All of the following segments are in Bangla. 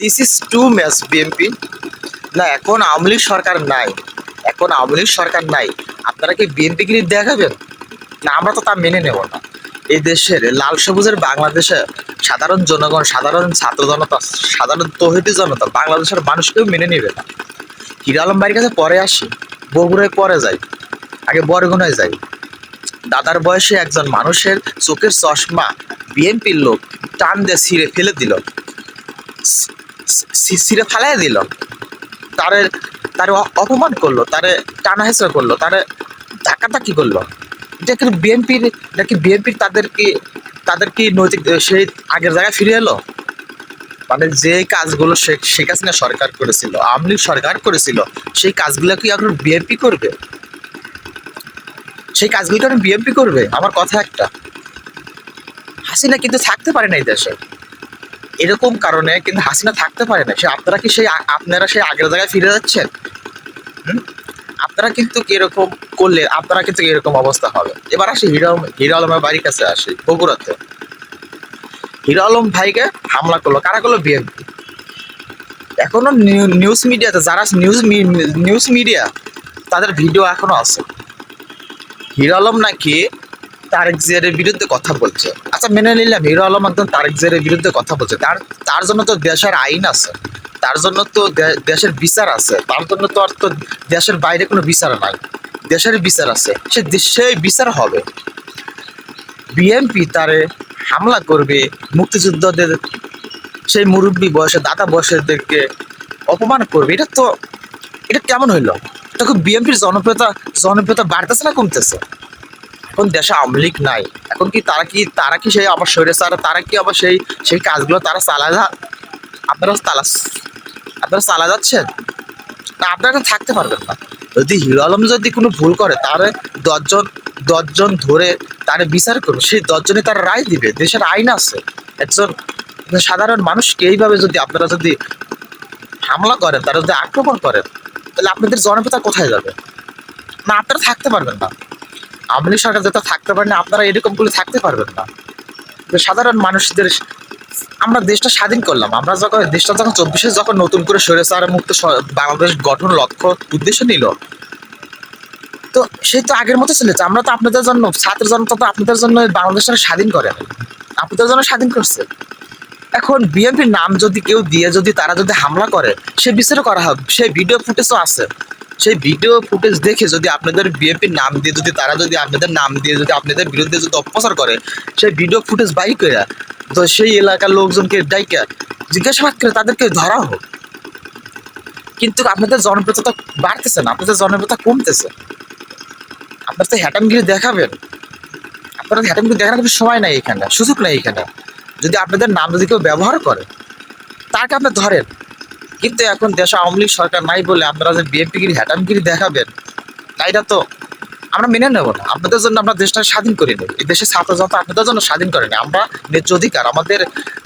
This is to match BNP না, এখন আওয়ামী লীগ সরকার নাই। এখন আওয়ামী লীগ সরকার নাই। আপনারা কি বিএনপি গিরি দেখাবেন? না, আমরা তো তা মেনে নেব না। এই দেশের লাল সবুজের বাংলাদেশে সাধারণ জনগণ, সাধারণ ছাত্র জনতা, সাধারণ তহিদি জনতা, বাংলাদেশের মানুষ কেউ মেনে নেবে না। হিরা আলম বাড়ির কাছে পরে আসি। বগুড়ায় পরে যাই। আগে বরগুনায় যাই। দাদার বয়সে একজন মানুষের চোখের চশমা বিএনপির লোক টান দিয়ে ছিঁড়ে ফেলে দিল। ছিঁড়ে ফালাই দিল। তারে তারে অপমান করল, তারে টানা হেঁচড়া করল, তারে ধাক্কাধাক্কি করল। এটা কি বিএনপির নাকি বিএনপির তাদের কি তাদের কি নৈতিক সেই আগের জায়গায় ফিরে এলো? মানে যে কাজগুলো শেখ শেখ হাসিনা সরকার করেছিল, আওয়ামী লীগ সরকার করেছিল, সেই কাজগুলো কি এখন বিএনপি করবে? সেই কাজগুলো কেন বিএনপি করবে? আমার কথা একটা। হাসিনা কিন্তু থাকতে পারে না এই দেশে। এরকম কারণে কিন্তু হাসিনা থাকতে পারে না। সে আপনারা কি সেই আপনারা সেই আগের জায়গায় ফিরে যাচ্ছেন? আপনারা কিন্তু এরকম করলে আপনারা কিন্তু এরকম অবস্থা হবে? এবার আসি, হিরো হিরো আলমের বাড়ির কাছে আসি, বগুড়াতে। হিরো আলম ভাইকে হামলা করল। কারা করল? বিএনপি। এখনও নিউজ মিডিয়াতে যারা নিউজ নিউজ মিডিয়া, তাদের ভিডিও এখনও আছে। হিরো আলম নাকি তারেক জিয়ারের বিরুদ্ধে কথা বলছে। আচ্ছা মেনে নিলাম, হিরো আলম একদম তারেক জিয়ারের বিরুদ্ধে কথা বলছে। তার তার জন্য তো দেশের আইন আছে, তার জন্য তো দেশের বিচার আছে, তার জন্য তো আর তো দেশের বাইরে কোনো বিচার নাই, দেশের বিচার আছে, সে বিচার হবে। তারে হামলা করবে, মুক্তিযুদ্ধদের, সেই মুরব্বী বয়সে, দাদা বয়সেদেরকে অপমান করবে, এটা তো, এটা কেমন হইল? খুব বিএনপির জনপ্রিয়তা জনপ্রিয়তা বাড়তেছে না কমতেছে? এখন দেশে আওয়ামী লীগ নাই। এখন কি তারা কি তারা কি সেই আবার শরীরে তারা তারা কি আবার সেই সেই কাজগুলো তারা চালা যা? আপনারা তালা আপনারা চালা যাচ্ছেন? না, আপনারা থাকতে পারবেন না। যদি হিরো আলম যদি কোনো ভুল করে, তার দশজন দশজন ধরে তার বিচার করবে, সেই দশজনে তার রায় দিবে। দেশের আইন আছে। একজন সাধারণ মানুষকে এইভাবে যদি আপনারা যদি হামলা করেন, তারা যদি আক্রমণ করেন, তাহলে আপনাদের জনপ্রিয়তা কোথায় যাবে? না, আপনারা থাকতে পারবেন না। আওয়ামী লীগ সরকার যাতে থাকতে পারেন আপনারা এরকম করে থাকতে পারবেন না। সাধারণ মানুষদের আমরা দেশটা স্বাধীন করলাম। আমরা যখন দেশটা যখন চব্বিশে যখন নতুন করে স্বৈরাচার মুক্ত বাংলাদেশ গঠন লক্ষ্য উদ্দেশ্য নিল, তো সেই তো আগের মতো চলেছে। আমরা তো আপনাদের জন্য ছাত্র জনতা তো আপনাদের জন্য বাংলাদেশটা স্বাধীন করে আপনাদের জন্য স্বাধীন করছে। এখন বিএনপির নাম যদি কেউ দিয়ে যদি তারা যদি হামলা করে, সে বিচারও করা হবে। সেই ভিডিও ফুটেজও আছে। সেই ভিডিও ফুটেজ দেখে যদি আপনাদের বিএনপির নাম দিয়ে, যদি তারা যদি আপনাদের নাম দিয়ে, যদি আপনাদের বিরুদ্ধে যদি অপপ্রচার করে, সেই ভিডিও ফুটেজ বাই করে তো সেই এলাকার লোকজনকে ডাইকা জিজ্ঞাসাবাদ করে তাদেরকে ধরা হোক। কিন্তু আপনাদের জনপ্রিয়তা বাড়তেছে না, আপনাদের জনপ্রিয়তা কমতেছে। আপনার তো হ্যাটামগিরি দেখাবেন। আপনারা হ্যাটামগিরি দেখানোর কোনো সময় নাই এখানে, সুযোগ নাই এখানে। যদি আপনাদের নাম যদি কেউ ব্যবহার করে, তাকে আপনি ধরেন। কিন্তু এখন দেশে আওয়ামী লীগ সরকার নাই বলে আপনারা যে বিএনপিগিরি হ্যাটামগিরি দেখাবেন এটা তো আমরা মেনে নেব না। আপনাদের জন্য আমরা দেশটা স্বাধীন করিনি এই দেশের ছাত্র জনতা আপনাদের জন্য স্বাধীন করেনি আমরা ন্যায্য অধিকার, আমাদের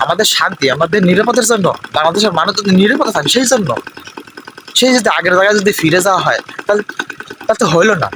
আমাদের শান্তি, আমাদের নিরাপদের জন্য, বাংলাদেশের মানুষ যদি নিরাপদে থাকে, সেই জন্য। সেই যদি আগের জায়গায় যদি ফিরে যাওয়া হয়, তাহলে তাহলে তো হইল না।